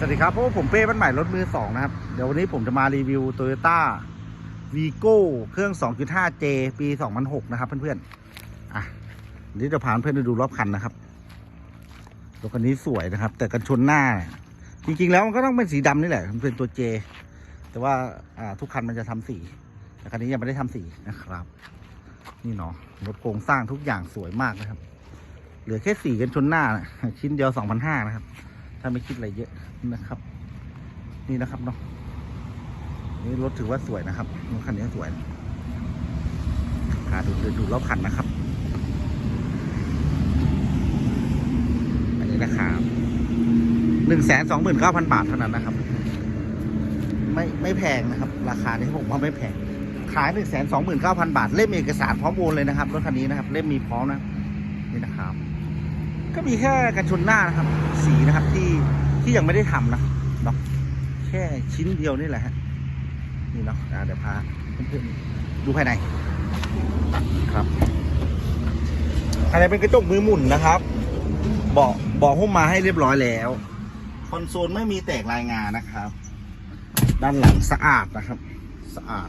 สวัสดีครับพว่าผมเป้บ้านใหม่รถมือสองนะครับ เดี๋ยววันนี้ผมจะมารีวิว Toyota Vigo เครื่อง 2.5J ปี 2006 นะครับ เพื่อนๆ อะเดี๋ยวจะพาเพื่อนไปดูรอบคันนะครับรถคันนี้สวยนะครับ แต่กันชนหน้า จริงๆ แล้วมันก็ต้องเป็นสีดำนี่แหละมันเป็นตัว J แต่ว่าอ่าทุกคันมันจะทำสี แต่คันนี้ยังไม่ได้ทำสีนะครับ นี่เนาะรถโครงสร้างทุกอย่างสวยมากนะครับ เหลือแค่สีกันชนหน้านะชิ้นเดียว2,500นะครับ ถ้าไม่คิดอะไรเยอะนะครับ นี่นะครับเนาะนี่รถถือว่าสวยนะครับรถคันนี้สวยนะพาดูดูดูรอบคันนะครับ อันนี้นะครับหนึ่งแสนสองหมื่นเก้าพันบาทเท่านั้นนะครับ ไม่ไม่แพงนะครับ ราคานี้ผมว่าไม่แพงขายหนึ่งแสนสองหมื่นเก้าพันบาท เล่มเอกสารพร้อมโอนเลยนะครับรถคันนี้นะครับ เล่มมีพร้อมนะนี่นะครับ ก็มีแค่กันชนหน้านะครับ สีนะครับที่ที่ยังไม่ได้ทำนะเนาะแค่ชิ้นเดียวนี่แหละฮะนี่เนาะเดี๋ยวพาเพื่อนๆดูภายในครับภายในเป็นกระจกมือหมุนนะครับเบาะเบาะหุ้มมาให้เรียบร้อยแล้ว คอนโซลไม่มีแตกรายงานนะครับ ด้านหลังสะอาดนะครับ สะอาด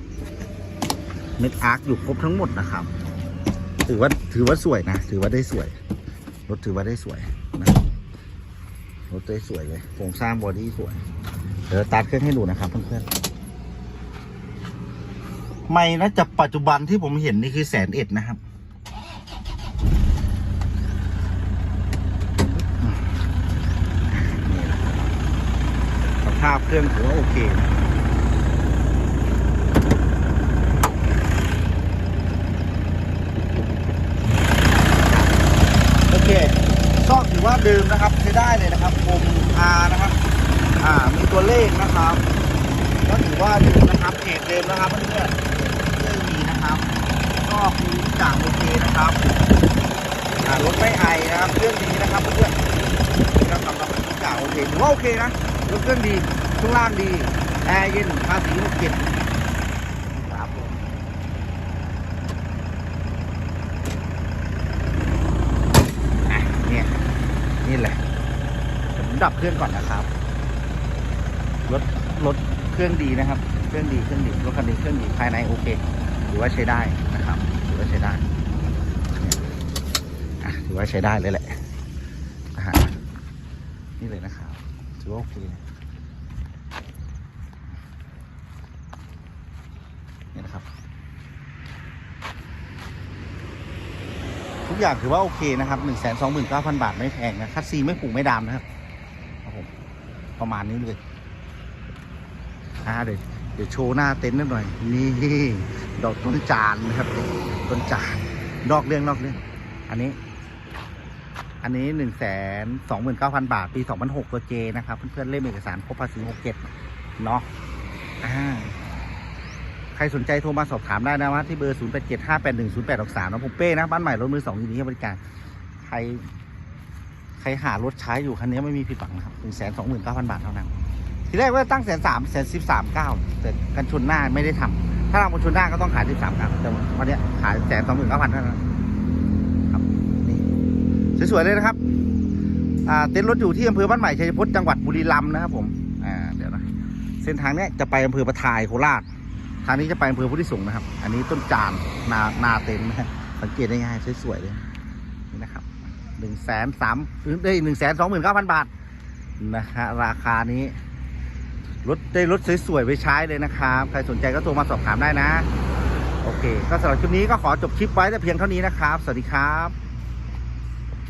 เม็ดอาร์คอยู่ครบทั้งหมดนะครับ ถือว่าถือว่าสวยนะ ถือว่าได้สวย รถถือว่าได้สวยนะครับรถได้สวยเลยโครงสร้างบอดี้สวย เดี๋ยวตัดเครื่องให้ดูนะครับเพื่อนๆไม่นะจะปัจจุบันที่ผมเห็นนี่คือแสนเอ็ดนะครับนี่แหละครับสภาพเครื่องถือว่าโอเคนะโอเคซอกถือว่า เดิมนะครับใช้ได้เลยนะครับคมอานะครับ อ่า มีตัวเลขนะครับก็ถือว่าเดิมนะครับเพจเดิมนะครับเพื่อนๆไม่มีนะครับ ก็คือทุกอย่างโอเคนะครับอ่ารถไม่ไอนะครับเครื่องดีนะครับเพื่อนๆนะครับสำหรับทุกอย่างโอเคถือว่าโอเคนะรถเครื่องดีช่วงล่างดีแอร์เย็นภาษีหกเจ็ดครับผมอะเนี่ยนี่แหละเดับเครื่องก่อนนะครับ รถรถเครื่องดีนะครับ เครื่องดีเครื่องดีรถคันนี้เครื่องดีภายในโอเคถือว่าใช้ได้นะครับถือว่าใช้ได้ถือว่าใช้ได้เลยแหละนะฮะนี่เลยนะครับถือว่าโอเคนี่นะครับ ทุกอย่างถือว่าโอเคนะครับหนึ่งแสนสองหมื่นเก้าพันบาทไม่แพงนะคัสซีไม่ผูกไม่ดามนะครับ ประมาณนี้เลยอ่าเดี๋ยวเดี๋ยวโชว์หน้าเต็นท์นิดหน่อย นี่ดอกต้นจานนะครับต้นจานนอกเรื่องนอกเรื่อง อันนี้ อันนี้หนึ่งแสนสองหมื่นเก้าพันบาท ปีสองพันหกตัวเจนะครับ เพื่อนๆเล่มเอกสารครบภาษีหกเจ็ดเนาะอ่าใครสนใจโทรมาสอบถามได้นะว่าที่เบอร์ศูนย์แปดเจ็ดห้าแปดหนึ่งศูนย์แปดสามนะผมเป้นะ บ้านใหม่รถมือสองยินดีให้บริการ ใคร ใครหารถใช้อยู่คันนี้ไม่มีผิดหวังนะครับหนึ่งแสนสองหมื่นเก้าพันบาทเท่านั้น ทีแรกว่าตั้งแสนสามแสนสิบสามเก้าแต่กันชนหน้าไม่ได้ทำถ้าเรากันชนหน้าก็ต้องขายสิบสามครับแต่วันนี้ขายแสนสองหมื่นเก้าพันเท่านั้นครับนี่สวยๆเลยนะครับอ่าเต็นท์รถอยู่ที่อำเภอบ้านใหม่ชัยพจน์จังหวัดบุรีรัมย์นะครับผมอ่าเดี๋ยวนะเส้นทางเนี้ยจะไปอำเภอประทายโคราชทางนี้จะไปอำเภอพุทธิสงฆ์นะครับ อันนี้ต้นจานนานาเต็นท์นะสังเกตได้ง่ายสวยๆเลย หนึ่งแสนสามได้หนึ่งแสนสองหมื่นเก้าพันบาทนะฮะราคานี้รถได้รถสวยๆไปใช้เลยนะครับใครสนใจก็โทรมาสอบถามได้นะ โอเค ก็สำหรับคลิปนี้ก็ขอจบคลิปไว้แต่เพียงเท่านี้นะครับ สวัสดีครับ